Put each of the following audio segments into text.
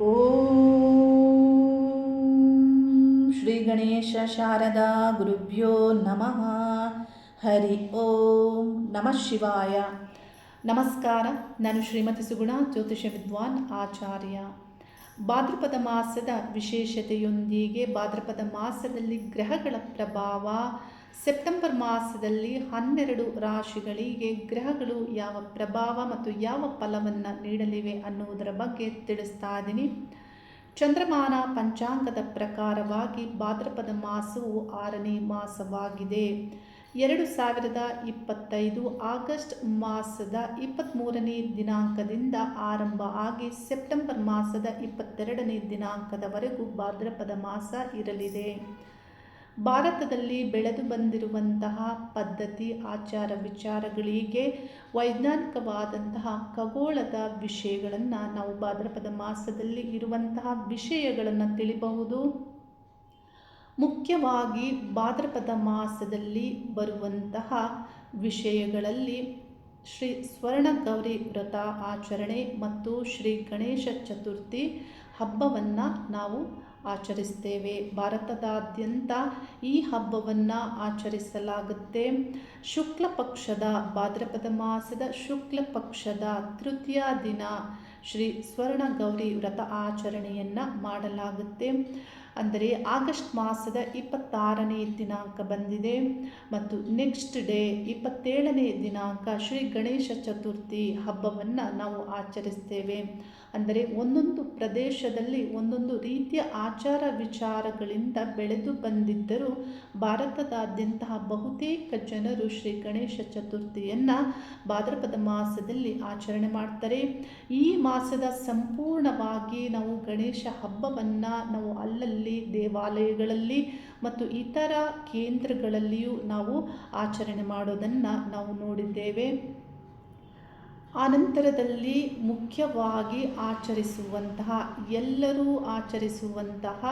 ಓಂ ಶ್ರೀ ಗಣೇಶ ಶಾರದಾ ಗುರುಭ್ಯೋ ನಮಃ ಹರಿ ಓಂ ನಮಃ ಶಿವಾಯ ನಮಸ್ಕಾರ ನಾನು ಶ್ರೀಮತಿ ಸುಗುಣ ಜ್ಯೋತಿಷ ವಿದ್ವಾನ್ ಆಚಾರ್ಯ ಭಾದ್ರಪದ ಮಾಸದ ವಿಶೇಷತೆಯೊಂದಿಗೆ ಭಾದ್ರಪದ ಮಾಸದಲ್ಲಿ ಗ್ರಹಗಳ ಪ್ರಭಾವ ಸೆಪ್ಟೆಂಬರ್ ಮಾಸದಲ್ಲಿ ಹನ್ನೆರಡು ರಾಶಿಗಳಿಗೆ ಗ್ರಹಗಳು ಯಾವ ಪ್ರಭಾವ ಮತ್ತು ಯಾವ ಫಲವನ್ನು ನೀಡಲಿವೆ ಅನ್ನುವುದರ ಬಗ್ಗೆ ತಿಳಿಸ್ತಾ ಇದ್ದೀನಿ ಚಂದ್ರಮಾನ ಪಂಚಾಂಗದ ಪ್ರಕಾರವಾಗಿ ಭಾದ್ರಪದ ಮಾಸವು ಆರನೇ ಮಾಸವಾಗಿದೆ. ಎರಡು ಸಾವಿರದ ಇಪ್ಪತ್ತೈದು ಆಗಸ್ಟ್ ಮಾಸದ ಇಪ್ಪತ್ತ್ಮೂರನೇ ದಿನಾಂಕದಿಂದ ಆರಂಭ ಆಗಿ ಸೆಪ್ಟೆಂಬರ್ ಮಾಸದ ಇಪ್ಪತ್ತೆರಡನೇ ದಿನಾಂಕದವರೆಗೂ ಭಾದ್ರಪದ ಮಾಸ ಇರಲಿದೆ. ಭಾರತದಲ್ಲಿ ಬೆಳೆದು ಬಂದಿರುವಂತಹ ಪದ್ಧತಿ, ಆಚಾರ ವಿಚಾರಗಳಿಗೆ ವೈಜ್ಞಾನಿಕವಾದಂತಹ ಖಗೋಳದ ವಿಷಯಗಳನ್ನು ನಾವು ಭಾದ್ರಪದ ಮಾಸದಲ್ಲಿ ಇರುವಂತಹ ವಿಷಯಗಳನ್ನು ತಿಳಿಬಹುದು. ಮುಖ್ಯವಾಗಿ ಭಾದ್ರಪದ ಮಾಸದಲ್ಲಿ ಬರುವಂತಹ ವಿಷಯಗಳಲ್ಲಿ ಶ್ರೀ ಸ್ವರ್ಣ ಗೌರಿ ವ್ರತ ಆಚರಣೆ ಮತ್ತು ಶ್ರೀ ಗಣೇಶ ಚತುರ್ಥಿ ಹಬ್ಬವನ್ನು ನಾವು ಆಚರಿಸ್ತೇವೆ. ಭಾರತದಾದ್ಯಂತ ಈ ಹಬ್ಬವನ್ನು ಆಚರಿಸಲಾಗುತ್ತೆ. ಶುಕ್ಲ ಪಕ್ಷದ ಭಾದ್ರಪದ ಮಾಸದ ಶುಕ್ಲ ಪಕ್ಷದ ತೃತೀಯ ದಿನ ಶ್ರೀ ಸ್ವರ್ಣ ಗೌರಿ ವ್ರತ ಆಚರಣೆಯನ್ನು ಮಾಡಲಾಗುತ್ತೆ. ಅಂದರೆ ಆಗಸ್ಟ್ ಮಾಸದ ಇಪ್ಪತ್ತಾರನೇ ದಿನಾಂಕ ಬಂದಿದೆ. ಮತ್ತು ನೆಕ್ಸ್ಟ್ ಡೇ ಇಪ್ಪತ್ತೇಳನೇ ದಿನಾಂಕ ಶ್ರೀ ಗಣೇಶ ಚತುರ್ಥಿ ಹಬ್ಬವನ್ನು ನಾವು ಆಚರಿಸ್ತೇವೆ. ಅಂದರೆ ಒಂದೊಂದು ಪ್ರದೇಶದಲ್ಲಿ ಒಂದೊಂದು ರೀತಿಯ ಆಚಾರ ವಿಚಾರಗಳಿಂದ ಬೆಳೆದು ಬಂದಿದ್ದರೂ ಭಾರತದಾದ್ಯಂತಹ ಬಹುತೇಕ ಜನರು ಶ್ರೀ ಗಣೇಶ ಚತುರ್ಥಿಯನ್ನು ಭಾದ್ರಪದ ಮಾಸದಲ್ಲಿ ಆಚರಣೆ ಮಾಡ್ತಾರೆ. ಈ ಮಾಸದ ಸಂಪೂರ್ಣವಾಗಿ ನಾವು ಗಣೇಶ ಹಬ್ಬವನ್ನು ನಾವು ಅಲ್ಲಲ್ಲಿ, ದೇವಾಲಯಗಳಲ್ಲಿ ಮತ್ತು ಇತರ ಕೇಂದ್ರಗಳಲ್ಲಿಯೂ ನಾವು ಆಚರಣೆ ಮಾಡೋದನ್ನು ನಾವು ನೋಡಿದ್ದೇವೆ. ಆನಂತರದಲ್ಲಿ ಮುಖ್ಯವಾಗಿ ಆಚರಿಸುವಂತಹ, ಎಲ್ಲರೂ ಆಚರಿಸುವಂತಹ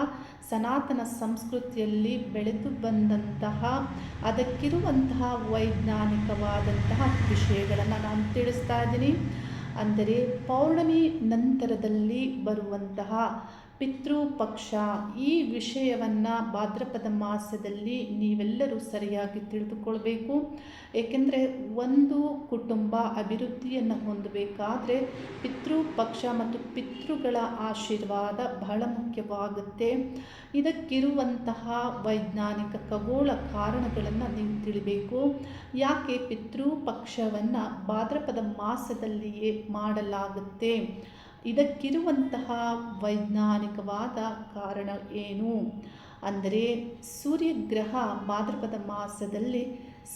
ಸನಾತನ ಸಂಸ್ಕೃತಿಯಲ್ಲಿ ಬೆಳೆದು ಬಂದಂತಹ, ಅದಕ್ಕಿರುವಂತಹ ವೈಜ್ಞಾನಿಕವಾದಂತಹ ವಿಷಯಗಳನ್ನು ನಾನು ತಿಳಿಸ್ತಾ ಇದ್ದೀನಿ. ಅಂದರೆ ಪೌರ್ಣಮಿ ನಂತರದಲ್ಲಿ ಬರುವಂತಹ ಪಿತೃಪಕ್ಷ ಈ ವಿಷಯವನ್ನು ಭಾದ್ರಪದ ಮಾಸದಲ್ಲಿ ನೀವೆಲ್ಲರೂ ಸರಿಯಾಗಿ ತಿಳಿದುಕೊಳ್ಬೇಕು. ಏಕೆಂದರೆ ಒಂದು ಕುಟುಂಬ ಅಭಿವೃದ್ಧಿಯನ್ನು ಹೊಂದಬೇಕಾದ್ರೆ ಪಿತೃಪಕ್ಷ ಮತ್ತು ಪಿತೃಗಳ ಆಶೀರ್ವಾದ ಬಹಳ ಮುಖ್ಯವಾಗುತ್ತೆ. ಇದಕ್ಕಿರುವಂತಹ ವೈಜ್ಞಾನಿಕ ಖಗೋಳ ಕಾರಣಗಳನ್ನು ನೀವು ತಿಳಿಬೇಕು. ಯಾಕೆ ಪಿತೃಪಕ್ಷವನ್ನು ಭಾದ್ರಪದ ಮಾಸದಲ್ಲಿಯೇ ಮಾಡಲಾಗುತ್ತೆ? ಇದಕ್ಕಿರುವಂತಹ ವೈಜ್ಞಾನಿಕವಾದ ಕಾರಣ ಏನು? ಅಂದರೆ ಸೂರ್ಯಗ್ರಹ ಭಾದ್ರಪದ ಮಾಸದಲ್ಲಿ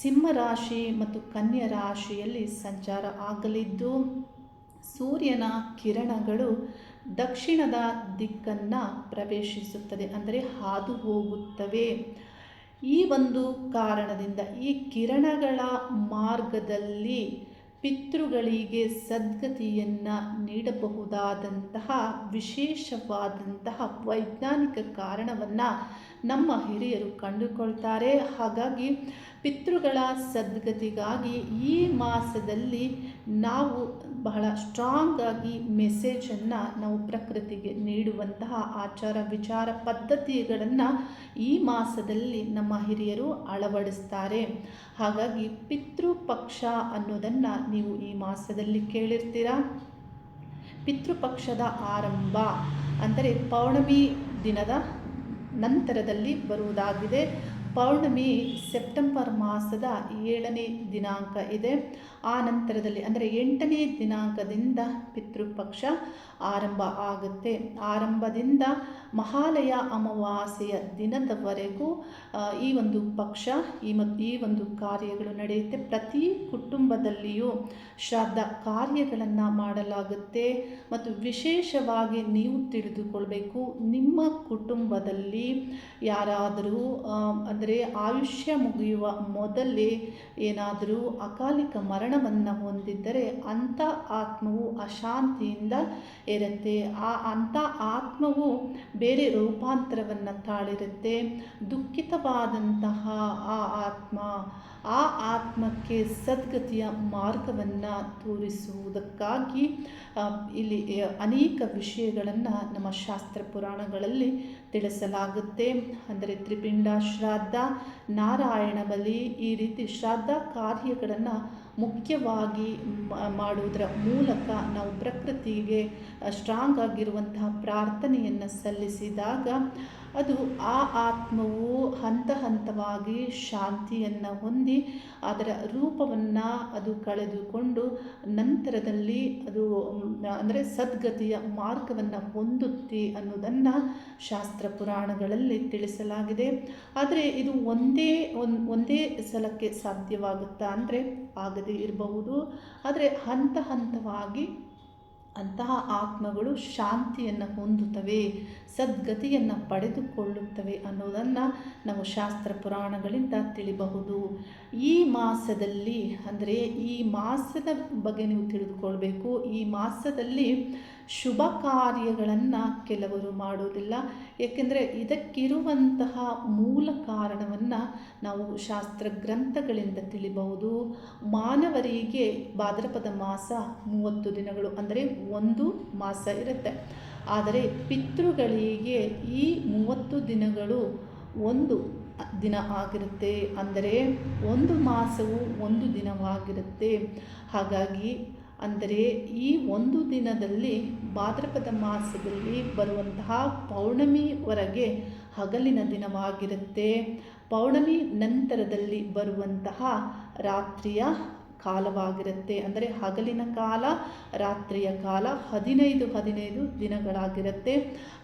ಸಿಂಹರಾಶಿ ಮತ್ತು ಕನ್ಯಾ ರಾಶಿಯಲ್ಲಿ ಸಂಚಾರ ಆಗಲಿದ್ದು, ಸೂರ್ಯನ ಕಿರಣಗಳು ದಕ್ಷಿಣದ ದಿಕ್ಕನ್ನು ಪ್ರವೇಶಿಸುತ್ತದೆ, ಅಂದರೆ ಹಾದು ಹೋಗುತ್ತವೆ ಈ ಒಂದು ಕಾರಣದಿಂದ ಈ ಕಿರಣಗಳ ಮಾರ್ಗದಲ್ಲಿ ಪಿತೃಗಳಿಗೆ ಸದ್ಗತಿಯನ್ನು ನೀಡಬಹುದಾದಂತಹ ವಿಶೇಷವಾದಂತಹ ವೈಜ್ಞಾನಿಕ ಕಾರಣವನ್ನು ನಮ್ಮ ಹಿರಿಯರು ಕಂಡುಕೊಳ್ತಾರೆ. ಹಾಗಾಗಿ ಪಿತೃಗಳ ಸದ್ಗತಿಗಾಗಿ ಈ ಮಾಸದಲ್ಲಿ ನಾವು ಬಹಳ ಸ್ಟ್ರಾಂಗ್ ಆಗಿ ಮೆಸೇಜನ್ನು ನಾವು ಪ್ರಕೃತಿಗೆ ನೀಡುವಂತಹ ಆಚಾರ ವಿಚಾರ ಪದ್ಧತಿಗಳನ್ನು ಈ ಮಾಸದಲ್ಲಿ ನಮ್ಮ ಹಿರಿಯರು ಅಳವಡಿಸ್ತಾರೆ. ಹಾಗಾಗಿ ಪಿತೃಪಕ್ಷ ಅನ್ನೋದನ್ನು ನೀವು ಈ ಮಾಸದಲ್ಲಿ ಕೇಳಿರ್ತೀರಾ? ಪಿತೃಪಕ್ಷದ ಆರಂಭ ಅಂದರೆ ಪೌರ್ಣಮಿ ದಿನದ ನಂತರದಲ್ಲಿ ಬರುವುದಾಗಿದೆ. ಪೌರ್ಣಮಿ ಸೆಪ್ಟೆಂಬರ್ ಮಾಸದ ಏಳನೇ ದಿನಾಂಕ ಇದೆ. ಆ ನಂತರದಲ್ಲಿ ಅಂದರೆ ಎಂಟನೇ ದಿನಾಂಕದಿಂದ ಪಿತೃಪಕ್ಷ ಆರಂಭ ಆಗುತ್ತೆ. ಆರಂಭದಿಂದ ಮಹಾಲಯ ಅಮಾವಾಸ್ಯೆಯ ದಿನದವರೆಗೂ ಈ ಒಂದು ಪಕ್ಷ, ಈ ಮತ್ತು ಈ ಒಂದು ಕಾರ್ಯಗಳು ನಡೆಯುತ್ತೆ. ಪ್ರತಿ ಕುಟುಂಬದಲ್ಲಿಯೂ ಶ್ರಾದ್ದ ಕಾರ್ಯಗಳನ್ನು ಮಾಡಲಾಗುತ್ತೆ. ಮತ್ತು ವಿಶೇಷವಾಗಿ ನೀವು ತಿಳಿದುಕೊಳ್ಬೇಕು, ನಿಮ್ಮ ಕುಟುಂಬದಲ್ಲಿ ಯಾರಾದರೂ ಅಂದರೆ ಆಯುಷ್ಯ ಮುಗಿಯುವ ಮೊದಲೇ ಏನಾದರೂ ಅಕಾಲಿಕ ಮರಣವನ್ನು ಹೊಂದಿದ್ದರೆ ಅಂಥ ಆತ್ಮವು ಅಶಾಂತಿಯಿಂದ ಇರುತ್ತೆ. ಆ ಅಂಥ ಆತ್ಮವು ಬೇರೆ ರೂಪಾಂತರವನ್ನು ತಾಳಿರುತ್ತೆ. ದುಃಖಿತವಾದಂತಹ ಆ ಆತ್ಮ, ಆ ಆತ್ಮಕ್ಕೆ ಸದ್ಗತಿಯ ಮಾರ್ಗವನ್ನು ತೋರಿಸುವುದಕ್ಕಾಗಿ ಇಲ್ಲಿ, ಅನೇಕ ವಿಷಯಗಳನ್ನು ನಮ್ಮ ಶಾಸ್ತ್ರ ಪುರಾಣಗಳಲ್ಲಿ ತಿಳಿಸಲಾಗುತ್ತೆ. ಅಂದರೆ ತ್ರಿಪಿಂಡ ಶ್ರಾದ್ದ ನಾರಾಯಣ ಬಲಿ ಈ ರೀತಿ ಶ್ರಾದ್ದ ಕಾರ್ಯಗಳನ್ನು ಮುಖ್ಯವಾಗಿ ಮಾಡುವುದರ ಮೂಲಕ ನಾವು ಪ್ರಕೃತಿಗೆ ಸ್ಟ್ರಾಂಗ್ ಆಗಿರುವಂತಹ ಪ್ರಾರ್ಥನೆಯನ್ನು ಸಲ್ಲಿಸಿದಾಗ ಅದು ಆ ಆತ್ಮವು ಹಂತ ಹಂತವಾಗಿ ಶಾಂತಿಯನ್ನು ಹೊಂದಿ ಅದರ ರೂಪವನ್ನು ಅದು ಕಳೆದುಕೊಂಡು ನಂತರದಲ್ಲಿ ಅದು ಅಂದರೆ ಸದ್ಗತಿಯ ಮಾರ್ಗವನ್ನು ಹೊಂದುತ್ತೆ ಅನ್ನೋದನ್ನು ಶಾಸ್ತ್ರ ಪುರಾಣಗಳಲ್ಲಿ ತಿಳಿಸಲಾಗಿದೆ. ಆದರೆ ಇದು ಒಂದೇ, ಒಂದ್ ಸಲಕ್ಕೆ ಸಾಧ್ಯವಾಗುತ್ತಾ ಅಂದರೆ ಇರಬಹುದು. ಆದರೆ ಹಂತ ಹಂತವಾಗಿ ಅಂತಹ ಆತ್ಮಗಳು ಶಾಂತಿಯನ್ನು ಹೊಂದುತ್ತವೆ, ಸದ್ಗತಿಯನ್ನು ಪಡೆದುಕೊಳ್ಳುತ್ತವೆ ಅನ್ನೋದನ್ನು ನಾವು ಶಾಸ್ತ್ರ ಪುರಾಣಗಳಿಂದ ತಿಳಿಬಹುದು. ಈ ಮಾಸದಲ್ಲಿ, ಅಂದರೆ ಈ ಮಾಸದ ಬಗ್ಗೆ ನೀವು ತಿಳಿದುಕೊಳ್ಬೇಕು. ಈ ಮಾಸದಲ್ಲಿ ಶುಭ ಕಾರ್ಯಗಳನ್ನು ಕೆಲವರು ಮಾಡೋದಿಲ್ಲ ಏಕೆಂದರೆ ಇದಕ್ಕಿರುವಂತಹ ಮೂಲ ಕಾರಣವನ್ನು ನಾವು ಶಾಸ್ತ್ರ ಗ್ರಂಥಗಳಿಂದ ತಿಳಿಬಹುದು. ಮಾನವರಿಗೆ ಭಾದ್ರಪದ ಮಾಸ ಮೂವತ್ತು ದಿನಗಳು ಅಂದರೆ ಒಂದು ಮಾಸ ಇರುತ್ತೆ. ಆದರೆ ಪಿತೃಗಳಿಗೆ ಈ ಮೂವತ್ತು ದಿನಗಳು ಒಂದು ದಿನ ಆಗಿರುತ್ತೆ. ಅಂದರೆ ಒಂದು ಮಾಸವು ಒಂದು ದಿನವಾಗಿರುತ್ತೆ. ಹಾಗಾಗಿ ಅಂದರೆ ಈ ಒಂದು ದಿನದಲ್ಲಿ ಭಾದ್ರಪದ ಮಾಸದಲ್ಲಿ ಬರುವಂತಹ ಪೌರ್ಣಮಿವರೆಗೆ ಹಗಲಿನ ದಿನವಾಗಿರುತ್ತೆ. ಪೌರ್ಣಮಿ ನಂತರದಲ್ಲಿ ಬರುವಂತಹ ರಾತ್ರಿಯ ಕಾಲವಾಗಿರುತ್ತೆ. ಅಂದರೆ ಹಗಲಿನ ಕಾಲ, ರಾತ್ರಿಯ ಕಾಲ, ಹದಿನೈದು ಹದಿನೈದು ದಿನಗಳಾಗಿರುತ್ತೆ.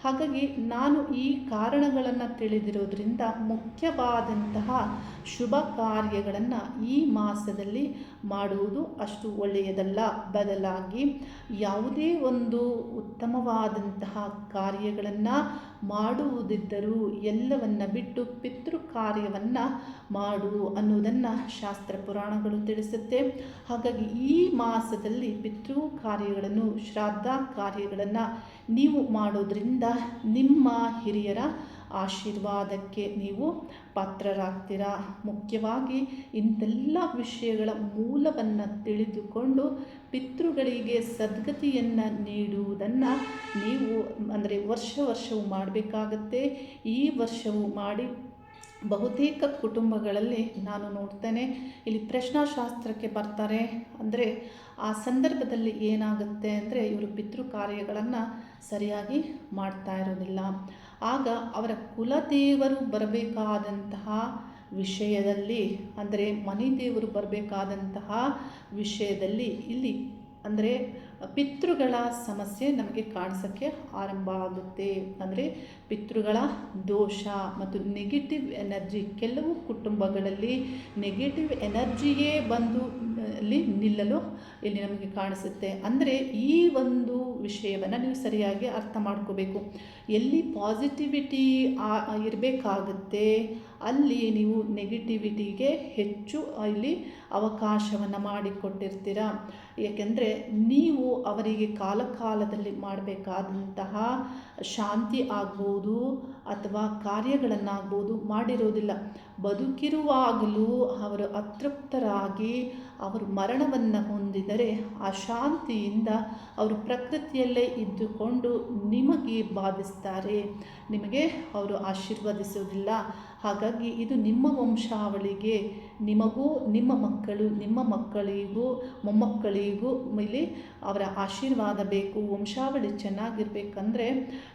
ಹಾಗಾಗಿ ನಾನು ಈ ಕಾರಣಗಳನ್ನು ತಿಳಿದಿರೋದ್ರಿಂದ ಮುಖ್ಯವಾದಂತಹ ಶುಭ ಕಾರ್ಯಗಳನ್ನು ಈ ಮಾಸದಲ್ಲಿ ಮಾಡುವುದು ಅಷ್ಟು ಒಳ್ಳೆಯದಲ್ಲ. ಬದಲಾಗಿ ಯಾವುದೇ ಒಂದು ಉತ್ತಮವಾದಂತಹ ಕಾರ್ಯಗಳನ್ನು ಮಾಡುವುದಿದ್ದರೂ ಎಲ್ಲವನ್ನ ಬಿಟ್ಟು ಪಿತೃ ಕಾರ್ಯವನ್ನು ಮಾಡು ಅನ್ನುವುದನ್ನು ಶಾಸ್ತ್ರ ಪುರಾಣಗಳು ತಿಳಿಸುತ್ತೆ. ಹಾಗಾಗಿ ಈ ಮಾಸದಲ್ಲಿ ಪಿತೃ ಕಾರ್ಯಗಳನ್ನು ಶ್ರಾದ್ದ ಕಾರ್ಯಗಳನ್ನು ನೀವು ಮಾಡೋದ್ರಿಂದ ನಿಮ್ಮ ಹಿರಿಯರ ಆಶೀರ್ವಾದಕ್ಕೆ ನೀವು ಪಾತ್ರರಾಗ್ತೀರಾ? ಮುಖ್ಯವಾಗಿ ಇಂಥೆಲ್ಲ ವಿಷಯಗಳ ಮೂಲವನ್ನು ತಿಳಿದುಕೊಂಡು ಪಿತೃಗಳಿಗೆ ಸದ್ಗತಿಯನ್ನು ನೀಡುವುದನ್ನು ನೀವು ಅಂದರೆ ವರ್ಷ ವರ್ಷವೂ ಮಾಡಬೇಕಾಗತ್ತೆ. ಈ ವರ್ಷವೂ ಮಾಡಿ ಬಹುತೇಕ ಕುಟುಂಬಗಳಲ್ಲಿ ನಾನು ನೋಡ್ತೇನೆ, ಇಲ್ಲಿ ಪ್ರಶ್ನಾಶಾಸ್ತ್ರಕ್ಕೆ ಬರ್ತಾರೆ. ಅಂದರೆ ಆ ಸಂದರ್ಭದಲ್ಲಿ ಏನಾಗುತ್ತೆ ಅಂದರೆ ಇವರು ಪಿತೃ ಕಾರ್ಯಗಳನ್ನು ಸರಿಯಾಗಿ ಮಾಡ್ತಾ ಇರೋದಿಲ್ಲ ಆಗ ಅವರ ಕುಲದೇವರು ಬರಬೇಕಾದಂತಹ ವಿಷಯದಲ್ಲಿ ಅಂದರೆ ಮನೆ ದೇವರು ಬರಬೇಕಾದಂತಹ ವಿಷಯದಲ್ಲಿ ಇಲ್ಲಿ ಅಂದರೆ ಪಿತೃಗಳ ಸಮಸ್ಯೆ ನಮಗೆ ಕಾಣಿಸೋಕ್ಕೆ ಆರಂಭ ಆಗುತ್ತೆ. ಅಂದರೆ ಪಿತೃಗಳ ದೋಷ ಮತ್ತು ನೆಗೆಟಿವ್ ಎನರ್ಜಿ ಕೆಲವು ಕುಟುಂಬಗಳಲ್ಲಿ ನೆಗೆಟಿವ್ ಎನರ್ಜಿಯೇ ಬಂದು, ಅಲ್ಲಿ ನಿಲ್ಲಲು ಇಲ್ಲಿ ನಮಗೆ ಕಾಣಿಸುತ್ತೆ. ಅಂದರೆ ಈ ಒಂದು ವಿಷಯವನ್ನು ನೀವು ಸರಿಯಾಗಿ ಅರ್ಥ ಮಾಡ್ಕೋಬೇಕು. ಎಲ್ಲಿ ಪಾಸಿಟಿವಿಟಿ ಇರಬೇಕಾಗುತ್ತೆ, ಅಲ್ಲಿ ನೀವು ನೆಗೆಟಿವಿಟಿಗೆ ಹೆಚ್ಚು ಇಲ್ಲಿ ಅವಕಾಶವನ್ನು ಮಾಡಿಕೊಟ್ಟಿರ್ತೀರ. ಏಕೆಂದರೆ ನೀವು ಅವರಿಗೆ ಕಾಲಕಾಲದಲ್ಲಿ ಮಾಡಬೇಕಾದಂತಹ ಶಾಂತಿ ಆಗ್ಬೋದು ಅಥವಾ ಕಾರ್ಯಗಳನ್ನಾಗ್ಬೋದು ಮಾಡಿರೋದಿಲ್ಲ. ಬದುಕಿರುವಾಗಲೂ ಅವರು ಅತೃಪ್ತರಾಗಿ ಅವರು ಮರಣವನ್ನು ಹೊಂದಿದರೆ ಆ ಶಾಂತಿಯಿಂದ ಅವರು ಪ್ರಕೃತಿಯಲ್ಲೇ ಇದ್ದುಕೊಂಡು ನಿಮಗೆ ಬಾಧಿಸ್ತಾರೆ. ನಿಮಗೆ ಅವರು ಆಶೀರ್ವದಿಸುವುದಿಲ್ಲ. ಹಾಗಾಗಿ ಇದು ನಿಮ್ಮ ವಂಶಾವಳಿಗೆ ನಿಮಗೂ ನಿಮ್ಮ ಮಕ್ಕಳು, ನಿಮ್ಮ ಮಕ್ಕಳಿಗೂ, ಮೊಮ್ಮಕ್ಕಳಿಗೂ ಇಲ್ಲಿ ಅವರ ಆಶೀರ್ವಾದ ಬೇಕು, ವಂಶಾವಳಿ ಚೆನ್ನಾಗಿರ್ಬೇಕಂದ್ರೆ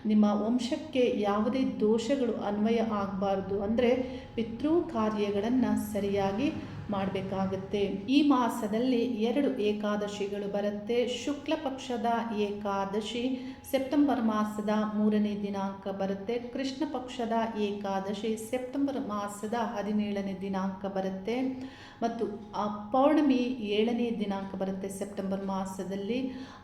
ನಿಮ್ಮ ವಂಶಕ್ಕೆ ಯಾವುದೇ ದೋಷಗಳು ಅನ್ವಯ ಆಗಬಾರ್ದು. ಅಂದರೆ ಪಿತೃ ಕಾರ್ಯಗಳನ್ನು ಸರಿಯಾಗಿ ಮಾಡಬೇಕಾಗುತ್ತೆ. ಈ ಮಾಸದಲ್ಲಿ ಎರಡು ಏಕಾದಶಿಗಳು ಬರುತ್ತೆ. ಶುಕ್ಲ ಪಕ್ಷದ ಏಕಾದಶಿ ಸೆಪ್ಟೆಂಬರ್ ಮಾಸದ ಮೂರನೇ ದಿನಾಂಕ ಬರುತ್ತೆ. ಕೃಷ್ಣ ಪಕ್ಷದ ಏಕಾದಶಿ ಸೆಪ್ಟೆಂಬರ್ ಮಾಸದ ಹದಿನೇಳನೇ ದಿನಾಂಕ ಬರುತ್ತೆ. ಮತ್ತು ಪೌರ್ಣಮಿ ಏಳನೇ ದಿನಾಂಕ ಬರುತ್ತೆ ಸೆಪ್ಟೆಂಬರ್ ಮಾಸದಲ್ಲಿ.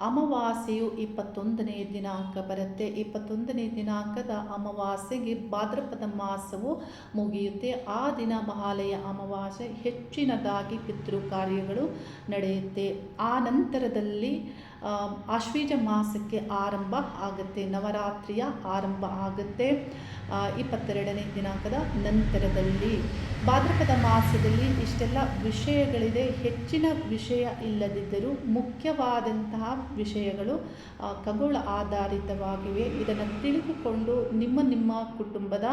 ಅಮಾವಾಸ್ಯೆಯು ಇಪ್ಪತ್ತೊಂದನೇ ದಿನಾಂಕ ಬರುತ್ತೆ. ಇಪ್ಪತ್ತೊಂದನೇ ದಿನಾಂಕದ ಅಮಾವಾಸ್ಯೆಗೆ ಭಾದ್ರಪದ ಮಾಸವು ಮುಗಿಯುತ್ತೆ. ಆ ದಿನ ಮಹಾಲಯ ಅಮಾವಾಸ್ಯೆ ಹೆಚ್ಚಿನದಾಗಿ ಪಿತೃ ಕಾರ್ಯಗಳು ನಡೆಯುತ್ತೆ. ಆ ನಂತರದಲ್ಲಿ ಆಶ್ವೀಜ ಮಾಸಕ್ಕೆ ಆರಂಭ ಆಗುತ್ತೆ, ನವರಾತ್ರಿಯ ಆರಂಭ ಆಗುತ್ತೆ. ಇಪ್ಪತ್ತೆರಡನೇ ದಿನಾಂಕದ ನಂತರದಲ್ಲಿ ಭಾದ್ರಪದ ಮಾಸದಲ್ಲಿ ಇಷ್ಟೆಲ್ಲ ವಿಷಯಗಳಿದೆ. ಹೆಚ್ಚಿನ ವಿಷಯ ಇಲ್ಲದಿದ್ದರೂ ಮುಖ್ಯವಾದಂತಹ ವಿಷಯಗಳು ಖಗೋಳ ಆಧಾರಿತವಾಗಿವೆ. ಇದನ್ನು ತಿಳಿದುಕೊಂಡು ನಿಮ್ಮ ನಿಮ್ಮ ಕುಟುಂಬದ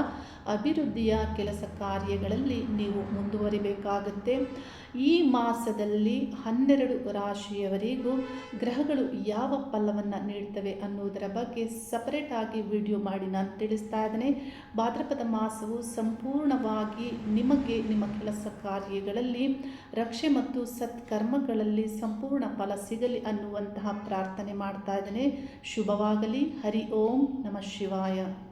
ಅಭಿವೃದ್ಧಿಯ ಕೆಲಸ ಕಾರ್ಯಗಳಲ್ಲಿ ನೀವು ಮುಂದುವರಿಬೇಕಾಗುತ್ತೆ. ಈ ಮಾಸದಲ್ಲಿ ಹನ್ನೆರಡು ರಾಶಿಯವರಿಗೂ ಗ್ರಹಗಳು ಯಾವ ಫಲವನ್ನು ನೀಡ್ತವೆ ಅನ್ನೋದರ ಬಗ್ಗೆ ಸಪರೇಟ್ ಆಗಿ ವಿಡಿಯೋ ಮಾಡಿ ನಾನು ತಿಳಿಸ್ತಾ ಇದ್ದೇನೆ. ಭಾದ್ರಪದ ಮಾಸವು ಸಂಪೂರ್ಣವಾಗಿ ನಿಮಗೆ ನಿಮ್ಮ ಕೆಲಸ ಕಾರ್ಯಗಳಲ್ಲಿ, ರಕ್ಷೆ ಮತ್ತು ಸತ್ಕರ್ಮಗಳಲ್ಲಿ ಸಂಪೂರ್ಣ ಫಲ ಸಿಗಲಿ ಅನ್ನುವಂತಹ ಪ್ರಾರ್ಥನೆ ಮಾಡ್ತಾ ಇದ್ದೇನೆ. ಶುಭವಾಗಲಿ. ಹರಿ ಓಂ. ನಮಃ ಶಿವಾಯ.